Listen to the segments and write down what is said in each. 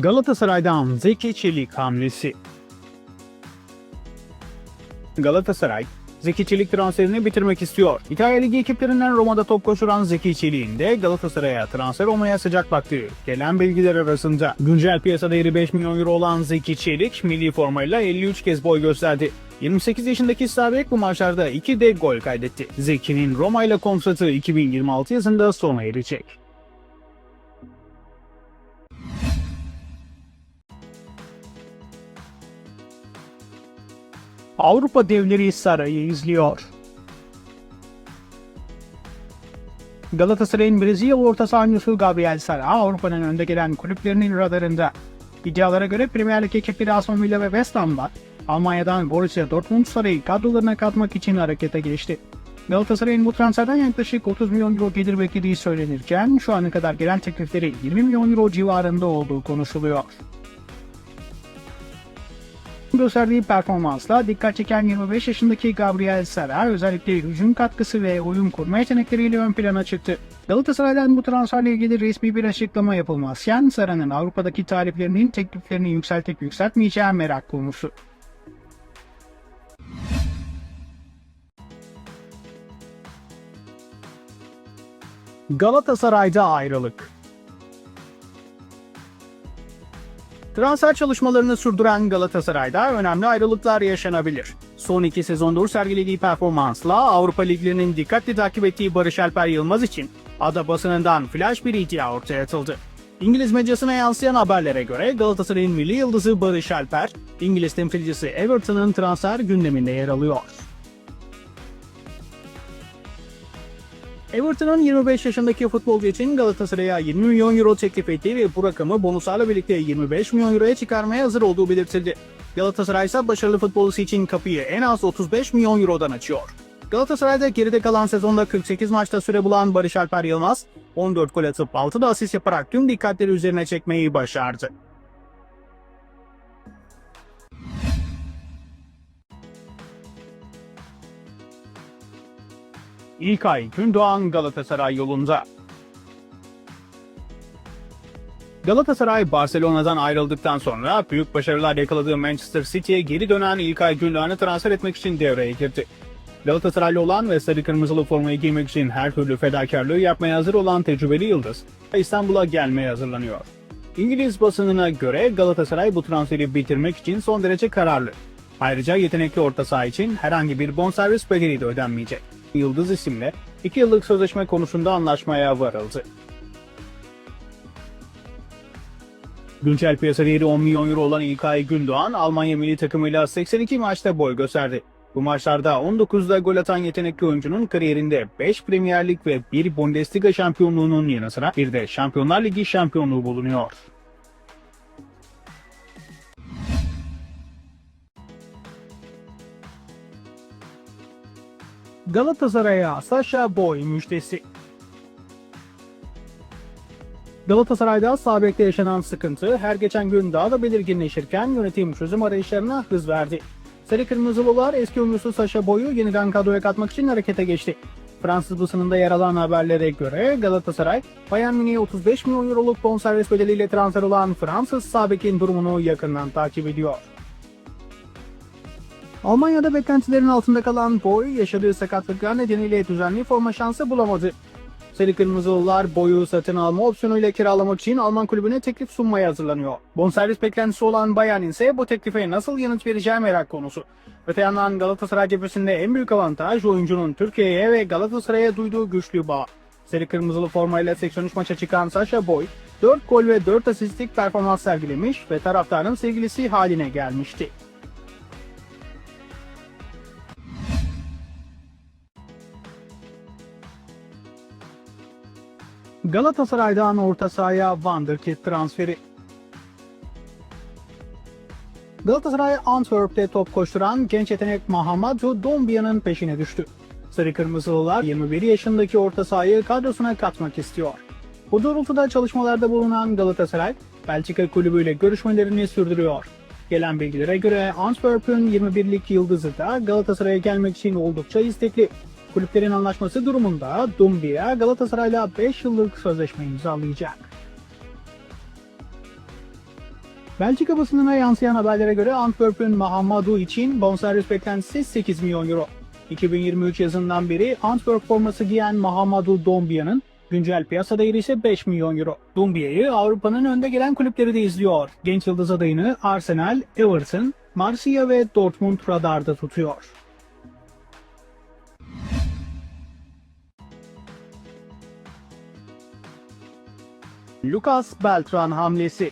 Galatasaray'dan Zeki Çelik hamlesi. Galatasaray, Zeki Çelik transferini bitirmek istiyor. İtalya Ligi ekiplerinden Roma'da top koşuran Zeki Çelik'in de Galatasaray'a transfer olmaya sıcak baktığı gelen bilgiler arasında. Güncel piyasa değeri 5 milyon euro olan Zeki Çelik, milli formayla 53 kez boy gösterdi. 28 yaşındaki Sabek bu maçlarda 2 de gol kaydetti. Zeki'nin Roma ile kontratı 2026 yazında sona erecek. Avrupa devleri sarayı izliyor. Galatasaray'ın Brezilya orta sahancısı Gabriel Sara Avrupa'nın önde gelen kulüplerinin radarında. İddialara göre Premier Lig ekipleri Aston Villa ve West Ham'la Almanya'dan Borussia Dortmund Saray'ı kadrolarına katmak için harekete geçti. Galatasaray'ın bu transferden yaklaşık 30 milyon euro gelir beklediği söylenirken şu ana kadar gelen teklifleri 20 milyon euro civarında olduğu konuşuluyor gösterdiği performansla dikkat çeken 25 yaşındaki Gabriel Sara özellikle hücum katkısı ve oyun kurma yetenekleriyle ön plana çıktı. Galatasaray'dan bu transferle ilgili resmi bir açıklama yapılmazken Sara'nın Avrupa'daki taliplerinin tekliflerini yükseltip yükseltmeyeceği merak konusu. Galatasaray'da ayrılık Transfer çalışmalarını sürdüren Galatasaray'da önemli ayrılıklar yaşanabilir. Son iki sezondur sergilediği performansla Avrupa Liglerinin dikkatli takip ettiği Barış Alper Yılmaz için ada basınından flash bir iddia ortaya atıldı. İngiliz medyasına yansıyan haberlere göre Galatasaray'ın milli yıldızı Barış Alper, İngiliz temsilcisi Everton'ın transfer gündeminde yer alıyor. Everton'ın 25 yaşındaki futbolcu için Galatasaray'a 20 milyon euro teklif ettiği ve bu rakamı bonuslarla birlikte 25 milyon euroya çıkarmaya hazır olduğu belirtildi. Galatasaray ise başarılı futbolcusu için kapıyı en az 35 milyon eurodan açıyor. Galatasaray'da geride kalan sezonda 48 maçta süre bulan Barış Alper Yılmaz, 14 gol atıp 6 da asist yaparak tüm dikkatleri üzerine çekmeyi başardı. İlkay Gündoğan Galatasaray yolunda. Galatasaray Barcelona'dan ayrıldıktan sonra büyük başarılar yakaladığı Manchester City'ye geri dönen İlkay Gündoğan'ı transfer etmek için devreye girdi. Galatasaraylı olan ve sarı kırmızılı formayı giymek için her türlü fedakarlığı yapmaya hazır olan tecrübeli Yıldız, İstanbul'a gelmeye hazırlanıyor. İngiliz basınına göre Galatasaray bu transferi bitirmek için son derece kararlı. Ayrıca yetenekli orta saha için herhangi bir bonservis bedeli de ödenmeyecek. Yıldız isimle 2 yıllık sözleşme konusunda anlaşmaya varıldı. Güncel piyasa değeri 10 milyon euro olan İlkay Gündoğan, Almanya milli takımıyla 82 maçta boy gösterdi. Bu maçlarda 19'da gol atan yetenekli oyuncunun kariyerinde 5 Premier Lig ve 1 Bundesliga şampiyonluğunun yanı sıra bir de Şampiyonlar Ligi şampiyonluğu bulunuyor. Galatasaray'a Sasha Boy müjdesi. Galatasaray'da sağ bekte yaşanan sıkıntı her geçen gün daha da belirginleşirken yönetim çözüm arayışlarına hız verdi. Sarı Kırmızılılar eski oyuncusu Sasha Boy'u yeniden kadroya katmak için harekete geçti. Fransız basınında yer alan haberlere göre Galatasaray, Bayern Münih'e 35 milyon euroluk bonservis bedeliyle transfer olan Fransız sağ bekin durumunu yakından takip ediyor. Almanya'da beklentilerin altında kalan Boy yaşadığı sakatlıklar nedeniyle düzenli forma şansı bulamadı. Sarı Kırmızılılar boyu satın alma opsiyonuyla kiralamak için Alman kulübüne teklif sunmaya hazırlanıyor. Bonservis beklentisi olan Bayern ise bu teklife nasıl yanıt vereceği merak konusu. Öte yandan Galatasaray cephesinde en büyük avantaj oyuncunun Türkiye'ye ve Galatasaray'a duyduğu güçlü bağ. Sarı Kırmızılı formayla 83 maça çıkan Sasha Boy, 4 gol ve 4 asistlik performans sergilemiş ve taraftarın sevgilisi haline gelmişti. Galatasaray'dan orta sahaya Wonderkid transferi. Galatasaray Antwerp'te top koşturan genç yetenek Mahamadou Dombia'nın peşine düştü. Sarı Kırmızılılar 21 yaşındaki orta sahayı kadrosuna katmak istiyor. Bu doğrultuda çalışmalarda bulunan Galatasaray, Belçika kulübüyle görüşmelerini sürdürüyor. Gelen bilgilere göre Antwerp'ün 21'lik yıldızı da Galatasaray'a gelmek için oldukça istekli. Kulüplerin anlaşması durumunda Dumbia Galatasaray'la 5 yıllık sözleşme imzalayacak. Belçika basınına yansıyan haberlere göre Antwerp'ün Mahamadou için bonservis beklentisi 8 milyon euro. 2023 yazından beri Antwerp forması giyen Mahamadou Dombia'nın güncel piyasa değeri ise 5 milyon euro. Dombia'yı Avrupa'nın önde gelen kulüpleri de izliyor. Genç yıldız adayını Arsenal, Everton, Marsilya ve Dortmund radarda tutuyor. Lucas Beltran hamlesi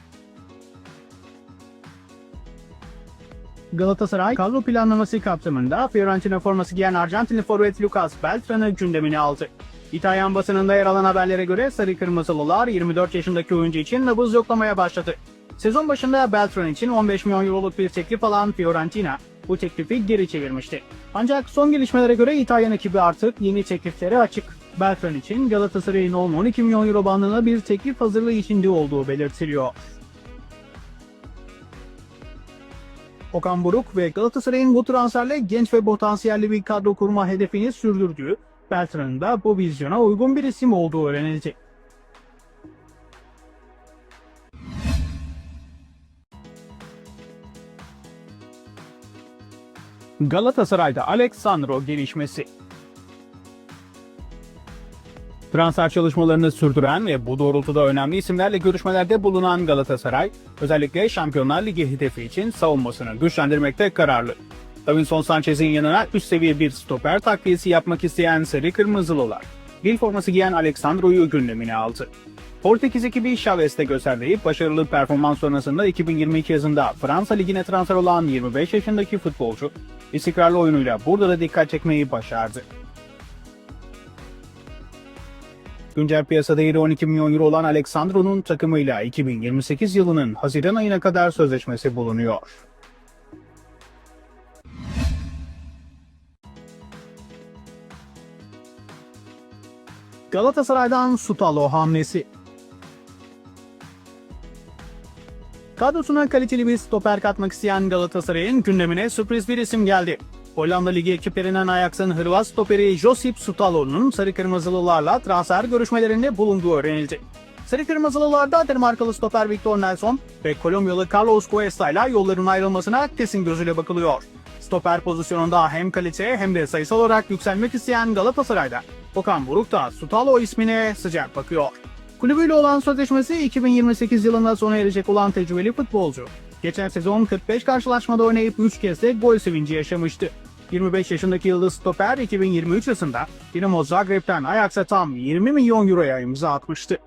Galatasaray kadro planlaması kapsamında Fiorentina forması giyen Arjantinli forvet Lucas Beltran'ı gündemine aldı. İtalyan basınında yer alan haberlere göre Sarı Kırmızılılar 24 yaşındaki oyuncu için nabız yoklamaya başladı. Sezon başında Beltran için 15 milyon euroluk bir teklif alan Fiorentina bu teklifi geri çevirmişti. Ancak son gelişmelere göre İtalyan ekibi artık yeni tekliflere açık. Beltran için Galatasaray'ın 10-12 milyon euro bandına bir teklif hazırlığı içinde olduğu belirtiliyor. Okan Buruk ve Galatasaray'ın bu transferle genç ve potansiyelli bir kadro kurma hedefini sürdürdüğü, Beltran'ın da bu vizyona uygun bir isim olduğu öğrenildi. Galatasaray'da Alexandro gelişmesi Transfer çalışmalarını sürdüren ve bu doğrultuda önemli isimlerle görüşmelerde bulunan Galatasaray, özellikle Şampiyonlar Ligi hedefi için savunmasını güçlendirmekte kararlı. Davinson Sanchez'in yanına üst seviye bir stoper takviyesi yapmak isteyen Sarı Kırmızılılar, bir forması giyen Alexandro'yu gündemine aldı. Portekiz ekibi Chavez'te gösterdiği başarılı performans sonrasında 2022 yazında Fransa Ligi'ne transfer olan 25 yaşındaki futbolcu, istikrarlı oyunuyla burada da dikkat çekmeyi başardı. Güncel piyasa değeri 12 milyon euro olan Alexandro'nun takımıyla 2028 yılının Haziran ayına kadar sözleşmesi bulunuyor. Galatasaray'dan Sutalo hamlesi Kadrosuna kaliteli bir stoper katmak isteyen Galatasaray'ın gündemine sürpriz bir isim geldi. Hollanda Ligi ekiplerinden Ajax'ın Hırvat stoperi Josip Sutalo'nun Sarı Kırmızılılarla transfer görüşmelerinde bulunduğu öğrenildi. Sarı Kırmızılılarda Danimarkalı stoper Victor Nelson ve Kolombiyalı Carlos Cuesta ile yolların ayrılmasına kesin gözüyle bakılıyor. Stoper pozisyonunda hem kalite hem de sayısal olarak yükselmek isteyen Galatasaray'da Okan Buruk da Sutalo ismine sıcak bakıyor. Kulübüyle olan sözleşmesi 2028 yılında sona erecek olan tecrübeli futbolcu. Geçen sezon 45 karşılaşmada oynayıp 3 kez de gol sevinci yaşamıştı. 25 yaşındaki yıldız stoper 2023 yılında Dinamo Zagreb'ten Ajax'a tam 20 milyon euroya imza atmıştı.